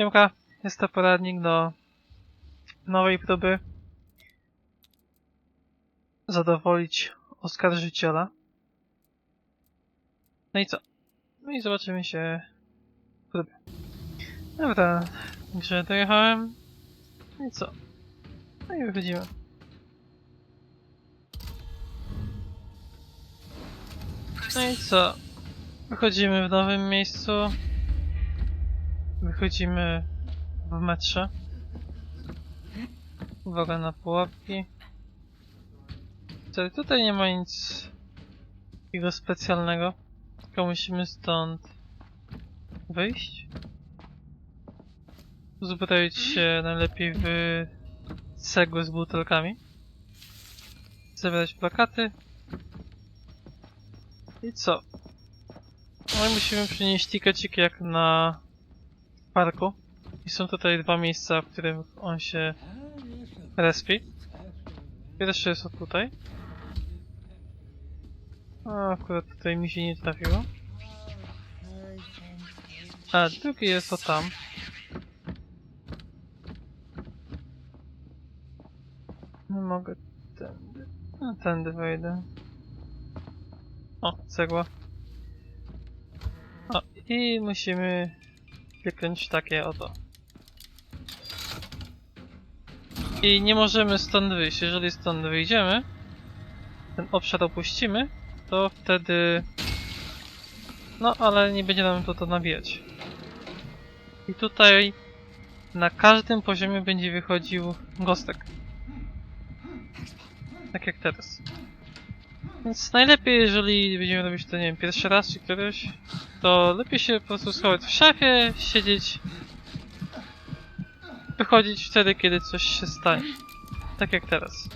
Siemka, jest to poradnik do nowej próby zadowolić oskarżyciela. No i co? No i zobaczymy się w próbie. Dobra, także dojechałem. No i co? No i wychodzimy. No i co? Wychodzimy w nowym miejscu. Wychodzimy w metrze. Uwaga na pułapki. Tutaj nie ma nic takiego specjalnego. Tylko musimy stąd wyjść. Uzbroić się najlepiej w cegły z butelkami. Zebrać plakaty. I co? No i musimy przynieść tikecik jak na parku. I są tutaj dwa miejsca, w których on się respi. Pierwsze jest tutaj. A, akurat tutaj mi się nie trafiło. A, drugi jest o tam. Nie mogę tędy. No, tędy wejdę. O, cegła. O, i musimy kliknąć takie oto. I nie możemy stąd wyjść. Jeżeli stąd wyjdziemy, ten obszar opuścimy, to wtedy... No, ale nie będzie nam to, to nabijać. I tutaj na każdym poziomie będzie wychodził gostek. Tak jak teraz. Więc najlepiej, jeżeli będziemy robić to, nie wiem, pierwszy raz czy któryś, to lepiej się po prostu schować w szafie, siedzieć, wychodzić wtedy, kiedy coś się stanie. Tak jak teraz.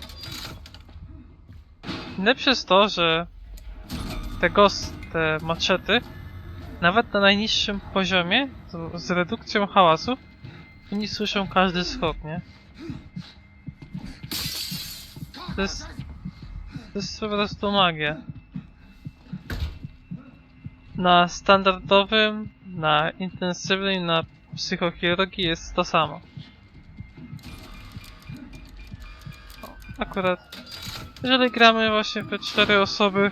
Lepsze jest to, że te ghost, te maczety, nawet na najniższym poziomie, z, redukcją hałasu, oni słyszą każdy skok, nie? To jest... To jest po prostu magia. Na standardowym, na intensywnym, na psychochirurgii jest to samo. Akurat, jeżeli gramy właśnie we cztery osoby,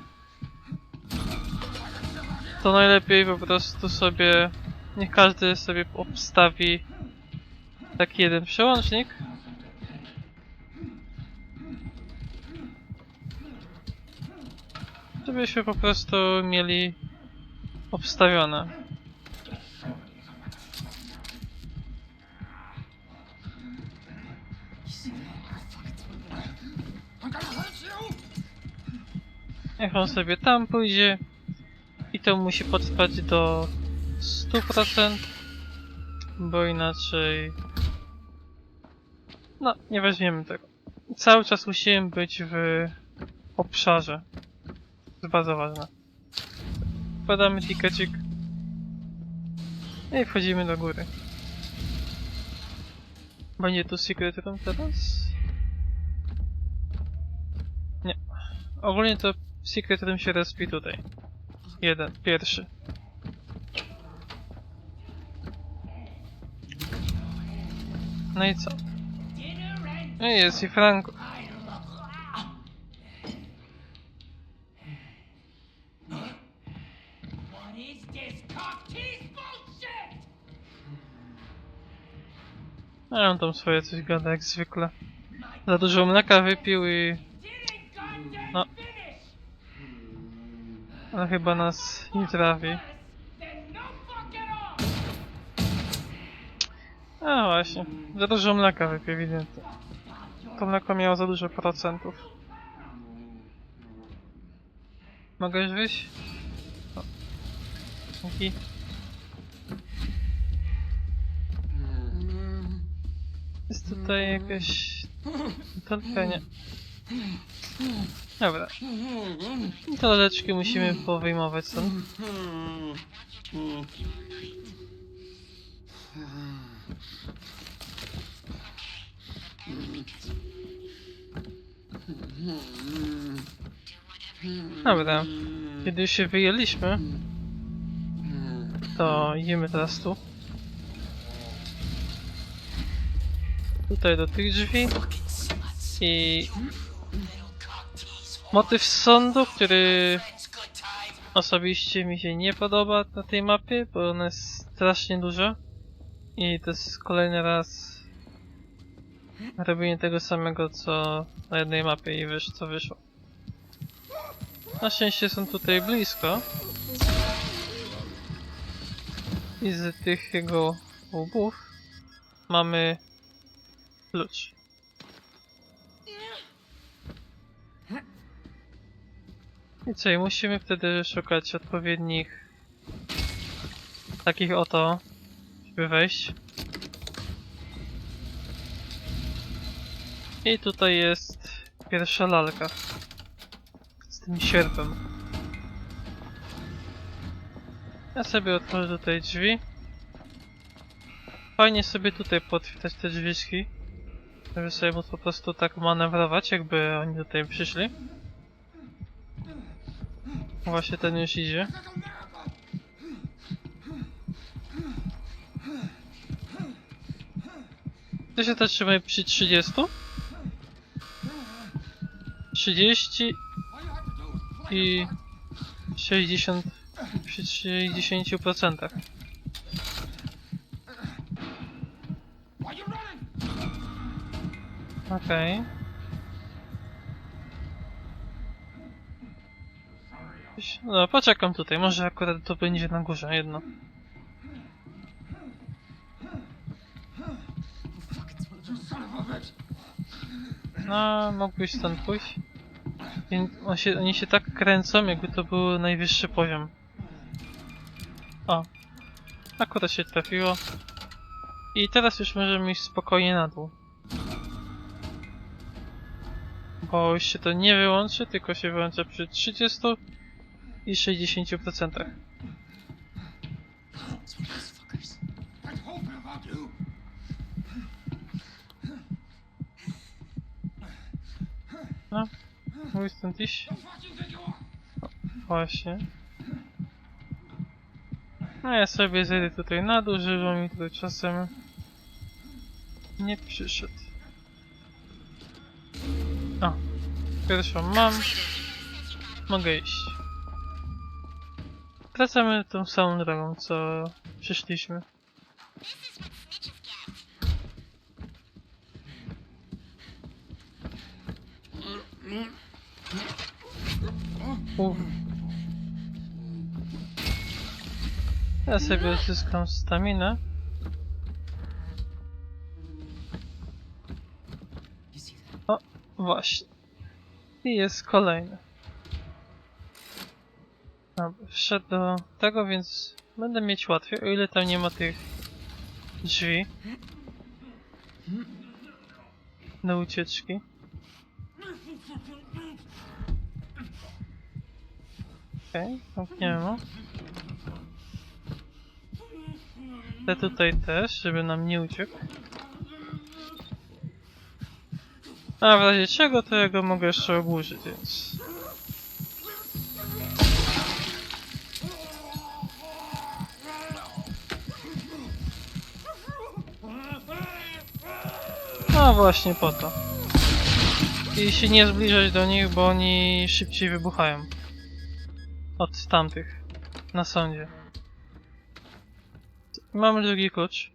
to najlepiej po prostu sobie, niech każdy sobie obstawi taki jeden przełącznik. Żebyśmy po prostu mieli obstawione. Niech on sobie tam pójdzie i to musi potrwać do 100%, bo inaczej no, nie weźmiemy tego. Cały czas musimy być w obszarze. Jest bardzo ważne. Wkładamy tikecik. No I wchodzimy do góry. Będzie tu secret room teraz? Nie. Ogólnie to secret room się respi tutaj. Jeden, pierwszy. No i co? No i jest i Franco. A on tam swoje coś gada jak zwykle. Za dużo mleka wypił i No. on chyba nas nie off! A właśnie, za dużo mleka wypił ewidentnie. To mleko miało za dużo procentów. Mogę już wyjść? O. Dzięki. Jest tutaj jakaś... butelka? Nie. Dobra. Te laleczki musimy powyjmować stąd. Dobra. Kiedy już się wyjęliśmy, to idziemy teraz tu. Tutaj do tych drzwi. I motyw sądu, który osobiście mi się nie podoba na tej mapie, bo ona jest strasznie duża. I to jest kolejny raz robienie tego samego co na jednej mapie i wiesz co wyszło. Na szczęście są tutaj blisko. I z tych jego łbów mamy klucz. I co, i musimy wtedy szukać odpowiednich takich oto, żeby wejść. I tutaj jest pierwsza lalka z tym sierpem. Ja sobie otworzę tutaj drzwi. Fajnie sobie tutaj potwierdzać te drzwiczki. Żeby sobie móc po prostu tak manewrować, jakby oni tutaj przyszli. Właśnie ten już idzie. To się trzymaj przy 30. 30 i 60 przy 60%. Okej. No, poczekam tutaj, może akurat to będzie na górze jedno. No, mógłbyś stąd pójść. On się, oni się tak kręcą, jakby to był najwyższy poziom. O. Akurat się trafiło. I teraz już możemy iść spokojnie na dół. Już się to nie wyłączy, tylko się wyłącza przy 30 i 60%. I told you about you! No, mógł stąd iść. Właśnie. No ja sobie zejdę tutaj na dół, żeby mi tutaj czasem nie przyszedł. Pierwszą mam. Mogę iść. Wracamy tą samą drogą, co przyszliśmy. Uff. Ja sobie odzyskam staminę. O, właśnie. I jest kolejny. Dobra, wszedł do tego, więc będę mieć łatwiej, o ile tam nie ma tych drzwi. Do ucieczki. Okej, okay, zamkniemy. Te tutaj też, żeby nam nie uciekł. A w razie czego, to ja go mogę jeszcze oburzyć, więc... No właśnie po to. I się nie zbliżać do nich, bo oni szybciej wybuchają. Od tamtych. Na sądzie. Mamy drugi klucz.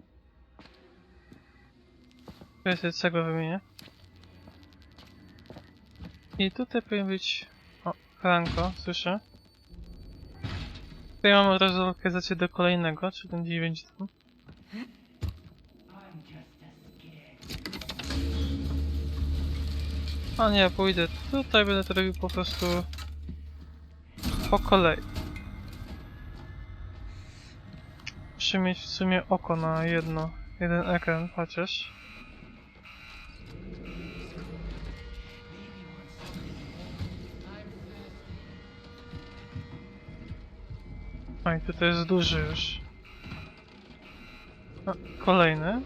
Ja sobie tego wymienię. I tutaj powinien być... O, Franco, słyszę. Tutaj mamy od razu lokalizację do kolejnego, czy ten gdzieś będzie tam. A nie, pójdę tutaj, będę to robił po prostu po kolei. Muszę mieć w sumie oko na jedno, jeden ekran chociaż. Oj, tutaj jest duży już. O, kolejny.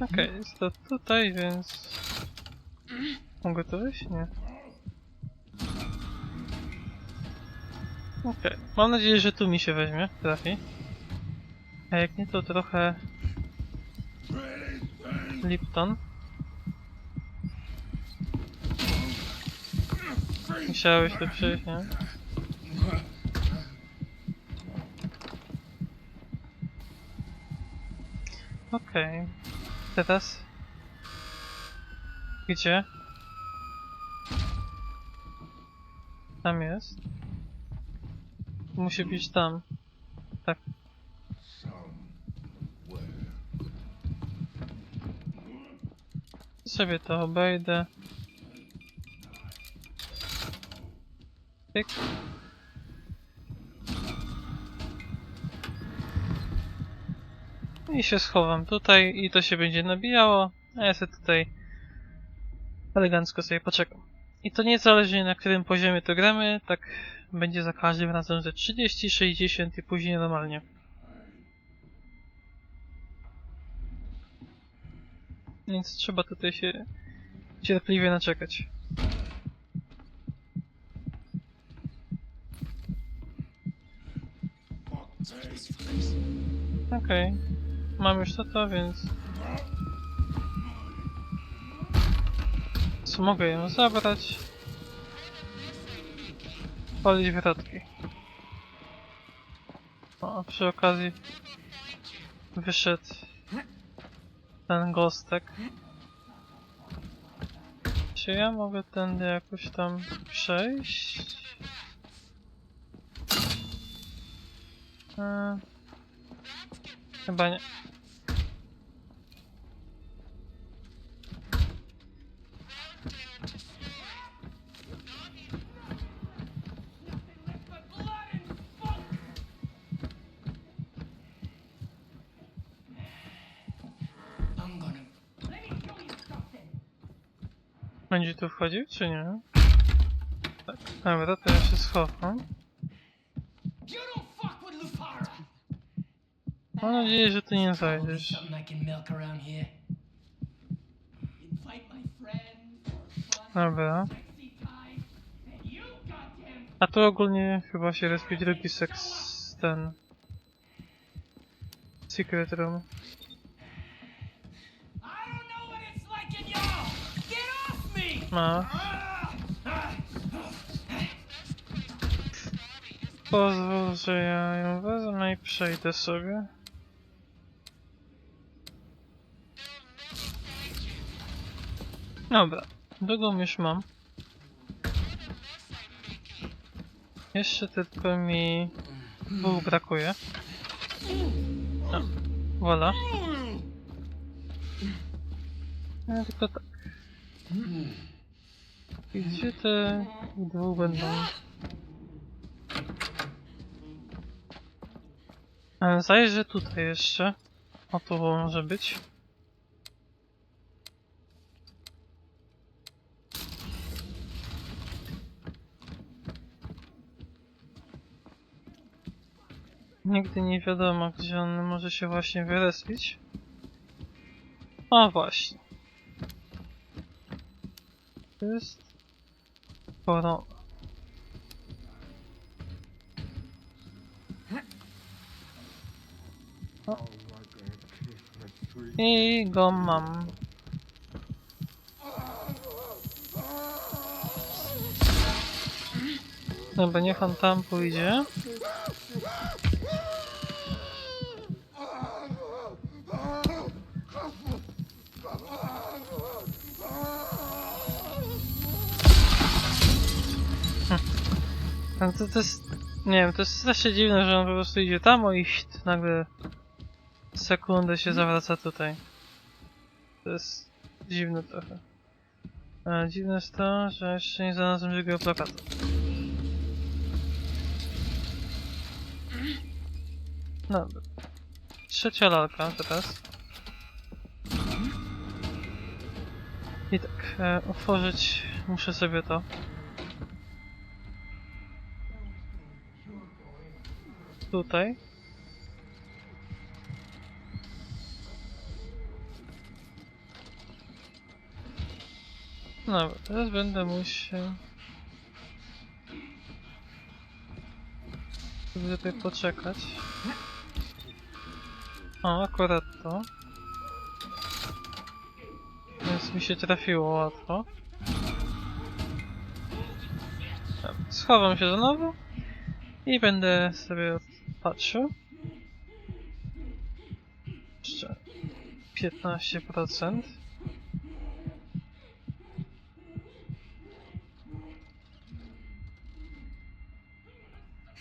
Okej, jest to tutaj, więc... Mogę to wyjść? Nie. Okej, mam nadzieję, że tu mi się weźmie, trafi. A jak nie, to trochę... Lipton. Musiałeś to przejść, nie? Okej. Teraz? Gdzie? Tam jest. Musi być tam. Tak. Sobie to obejdę. Tyk. I się schowam tutaj i to się będzie nabijało, a ja sobie tutaj elegancko sobie poczekam. I to niezależnie na którym poziomie to gramy, tak będzie za każdym razem ze 30, 60 i później normalnie. Więc trzeba tutaj się cierpliwie naczekać. Okej. Mam już to, to, więc... Co mogę ją zabrać? Palić wrotki. O, a przy okazji wyszedł ten gostek. Czy ja mogę tędy jakoś tam przejść? Eee, chyba nie. Będzie tu wchodził, czy nie? Tak, dobra, to ja się schowam. Mam nadzieję, że ty nie zajdziesz. Dobra. A tu ogólnie chyba się rozbił drugi seks ten. Secret room. Ma. Pozwól, że ja ją wezmę i przejdę sobie. Dobra, drugą już mam. Jeszcze tylko mi dwóch brakuje. No, voilà. No tylko tak. I gdzie te dwóch będą? Ale zajrzę tutaj jeszcze. O tu może być. Nigdy nie wiadomo, gdzie on może się właśnie wyrespić. O właśnie. To jest korona. O. I go mam. Dobra, niech on tam pójdzie. No to, to jest... Nie wiem, to jest strasznie dziwne, że on po prostu idzie tam, iść, nagle sekundę się zawraca tutaj. To jest dziwne trochę. A dziwne jest to, że jeszcze nie znalazłem drugiego plakatu. No dobra. Trzecia lalka teraz. I tak, e, otworzyć muszę sobie to. Tutaj. Dobra, teraz będę musiał... Tutaj poczekać. O, akurat to. Więc mi się trafiło łatwo. Schowam się znowu i będę sobie Jeszcze 15%.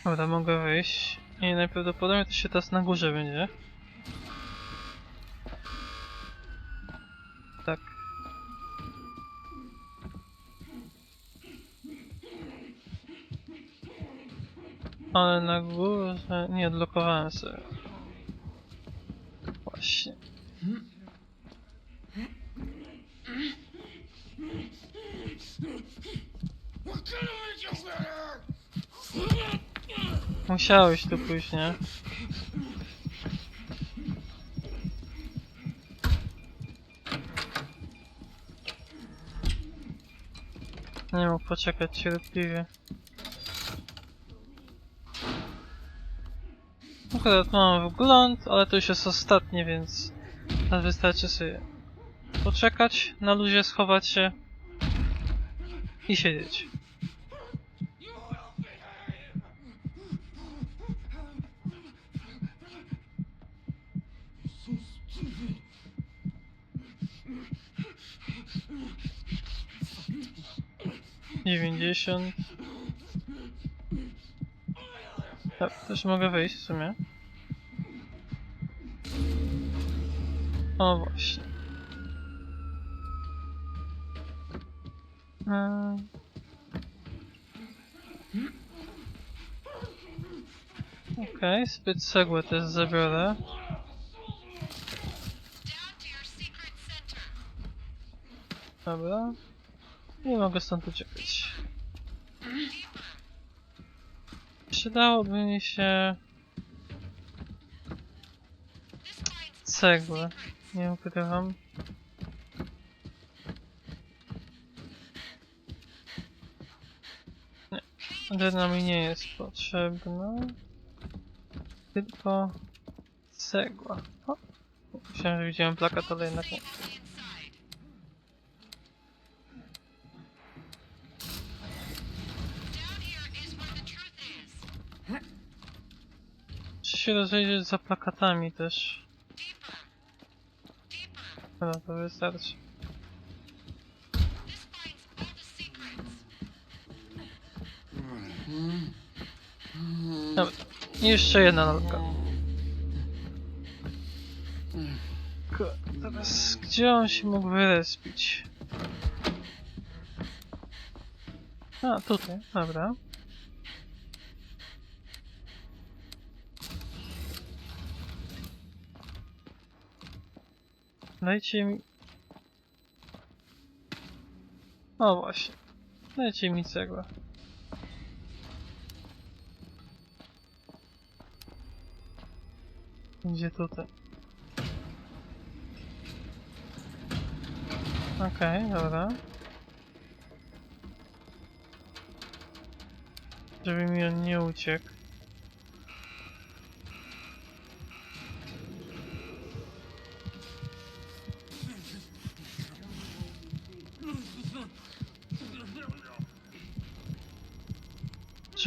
Dobra, mogę wyjść. I najprawdopodobniej to się teraz na górze będzie. Tak. Ale na górze nie odblokowałem sobie. Właśnie. Musiałeś tu pójść, nie? Nie mógł poczekać cierpliwie. Akurat mam wgląd, ale to już jest ostatnie, więc wystarczy sobie poczekać, na luzie schować się i siedzieć. Dziewięćdziesiąt. Tak, też mogę wyjść w sumie. O właśnie. Eee. Okej, zbyt cegłę też zabiorę. Dobra. Nie mogę stąd uciekać. Przydałoby mi się cegłę. Nie ukrywam. Nie. Drewno mi nie jest potrzebna. Tylko cegła. O. Myślałem, że widziałem plakat, ale jednak nie. się rozejrzeć za plakatami też? No to wystarczy. Jeszcze jedna. Ko- Teraz gdzie on się mógł wyrespić? A, tutaj, dobra. Dajcie mi... O właśnie. Dajcie mi cegłę. Gdzie tutaj? Okej, dobra. Żeby mi on nie uciekł.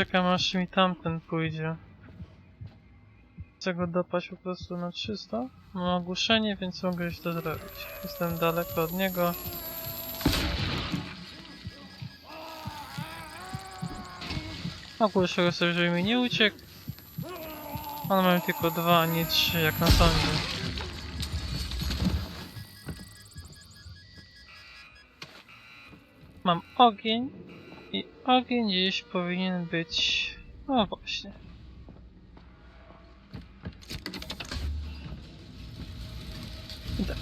Czekam aż mi tamten pójdzie. Chcę go dopaść po prostu na 300. Mam ogłuszenie, więc mogę już to zrobić. Jestem daleko od niego. Ogłuszę go sobie, żeby mi nie uciekł. Ale mam tylko dwa, nie trzy, jak na sądzie. Mam ogień. I ogień gdzieś powinien być... O właśnie.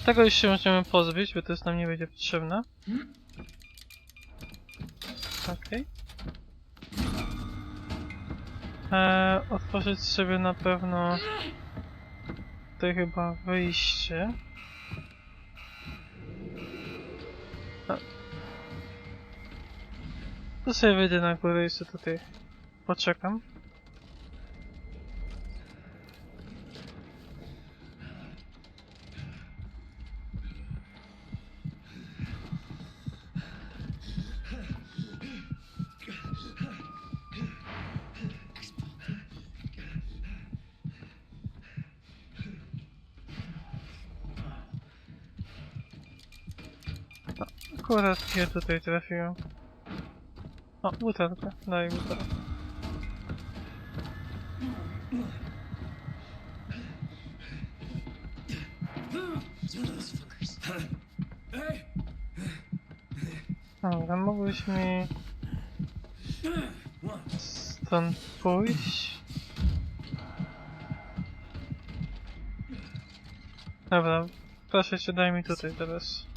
Tego już się pozbyć, bo to już nam nie będzie potrzebne. Okej. Eee, otworzyć sobie na pewno tutaj chyba wyjście. To sobie wyjdę na górę i sobie tutaj poczekam. Akurat ja tutaj trafiłem. O, butelkę. Daj butelkę. Dobra, mógłbyś mi stąd pójść? Dobra, proszę cię, daj mi tutaj teraz.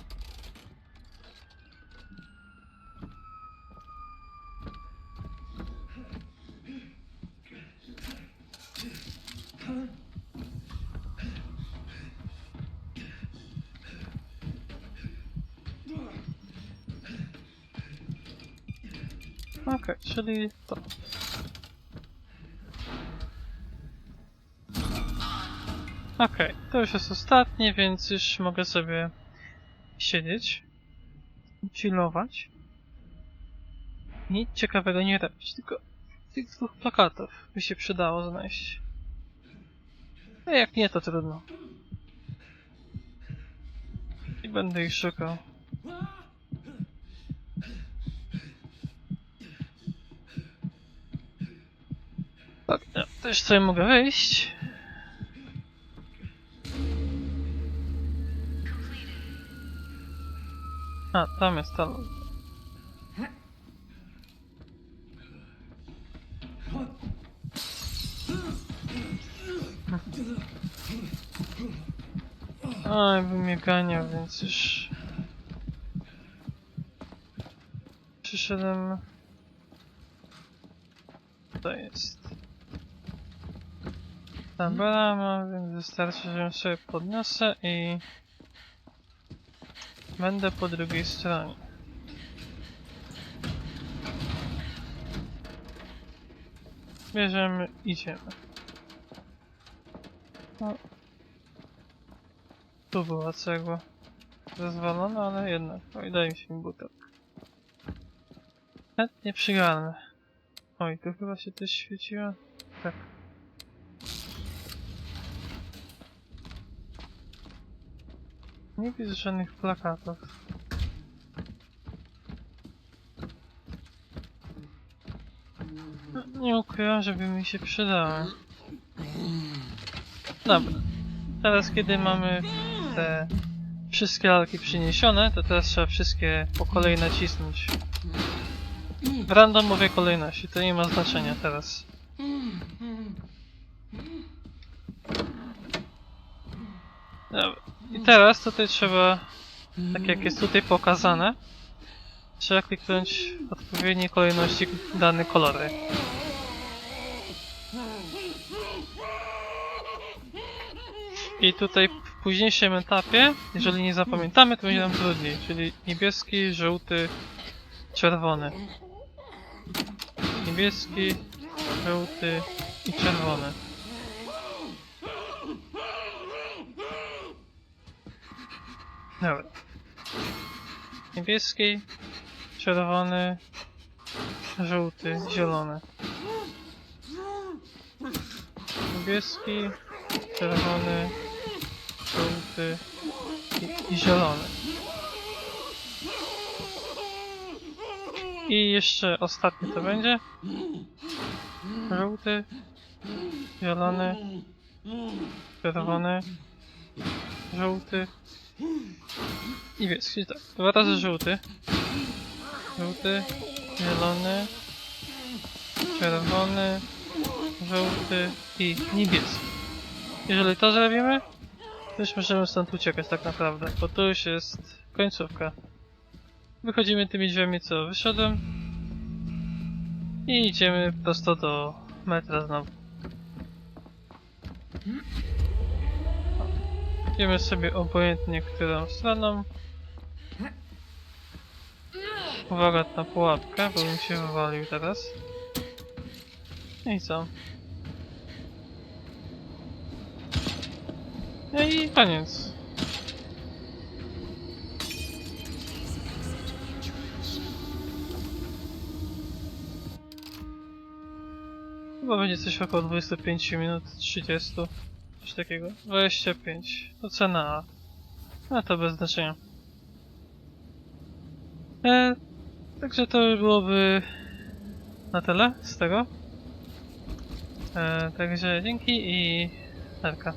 Czyli to. Okej, to już jest ostatnie, więc już mogę sobie siedzieć, chillować. Nic ciekawego nie robić, tylko tych dwóch plakatów by się przydało znaleźć. A jak nie, to trudno. I będę ich szukał. Tak, ja też sobie mogę wejść. A, tam jest ta mnie ganiał, więc już... Przyszedłem... To jest... Ta brama, więc wystarczy, że ją sobie podniosę i... Będę po drugiej stronie. Bierzemy, idziemy. No. Tu była cegła. Rozwalona, ale jednak. Oj, daj mi się butelkę. Chętnie przygarnę. Oj, tu chyba się też świeciło. Tak. Nie widzę żadnych plakatów. No, Nie ukrywam, żeby mi się przydały. Dobra. Teraz kiedy mamy te wszystkie lalki przyniesione, to teraz trzeba wszystkie po kolei nacisnąć. W randomowej kolejności, to nie ma znaczenia teraz. Dobra. I teraz tutaj trzeba, tak jak jest tutaj pokazane, trzeba kliknąć w odpowiedniej kolejności dane kolory. I tutaj w późniejszym etapie, jeżeli nie zapamiętamy, to będzie nam trudniej, czyli niebieski, żółty, czerwony. Niebieski, żółty i czerwony. Dobra. Niebieski, czerwony, żółty, zielony. Niebieski, czerwony, żółty i, i zielony. I jeszcze ostatni to będzie. Żółty, zielony, czerwony, żółty, Niebieski, tak. Dwa razy żółty. Żółty, zielony, czerwony, żółty i niebieski. Jeżeli to zrobimy, to już możemy stąd uciekać tak naprawdę, bo to już jest końcówka. Wychodzimy tymi drzwiami, co wyszedłem. I idziemy prosto do metra znowu. Idziemy sobie obojętnie którą stroną. Uwaga na pułapkę, bo bym się wywalił teraz. No I co? No i koniec. Chyba będzie coś około 25 minut, 30. Takiego. 25. To cena A. No to bez znaczenia. E, także to już byłoby na tyle z tego. E, także dzięki i narka.